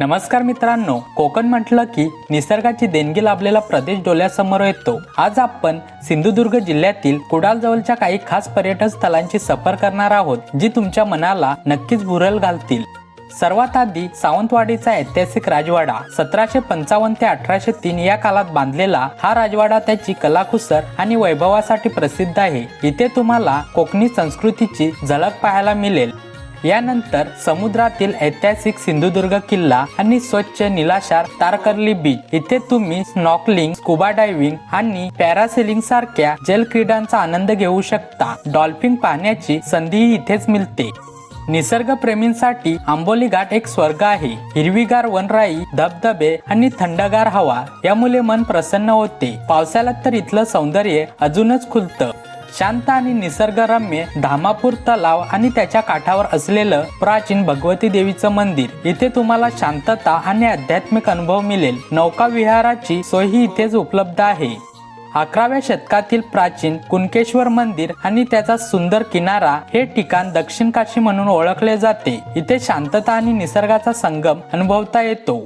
नमस्कार मित्रांनो कोकण म्हटलं की निसर्गाची देणगी लाभलेला प्रदेश डोळ्यासमोर येतो. आज आपण सिंधुदुर्ग जिल्ह्यातील कुडालजवळच्या काही खास पर्यटन स्थळांची सफर करणार आहोत जी तुमच्या मनाला नक्कीच भुरल घालतील. सर्वात आधी सावंतवाडीचा ऐतिहासिक राजवाडा सतराशे पंचावन्न ते अठराशे तीन या काळात बांधलेला हा राजवाडा त्याची कलाकुसर आणि वैभवासाठी प्रसिद्ध आहे. इथे तुम्हाला कोकणी संस्कृतीची झलक पाहायला मिळेल. यानंतर समुद्रातील ऐतिहासिक सिंधुदुर्ग किल्ला आणि स्वच्छ निलाशार तारकर्ली बीच इथे तुम्ही स्नॉकलिंग स्कुबा डायव्हिंग आणि पॅरासेलिंग सारख्या जल क्रीडांचा आनंद घेऊ शकता. डॉल्फिन पाहण्याची संधीही इथेच मिळते. निसर्गप्रेमींसाठी आंबोली घाट एक स्वर्ग आहे. हिरवीगार वनराई धबधबे आणि थंडगार हवा यामुळे मन प्रसन्न होते. पावसाळ्यात तर इथलं सौंदर्य अजूनच खुलतं. शांत आणि निसर्गरम्य धामापूर तलाव आणि त्याच्या काठावर असलेलं प्राचीन भगवती देवीचं मंदिर. इथे तुम्हाला शांतता आणि आध्यात्मिक अनुभव मिळेल. नौका विहाराची सोयही इथेच उपलब्ध आहे. अकराव्या शतकातील प्राचीन कुणकेश्वर मंदिर आणि त्याचा सुंदर किनारा हे ठिकाण दक्षिण काशी म्हणून ओळखले जाते. इथे शांतता आणि निसर्गाचा संगम अनुभवता येतो.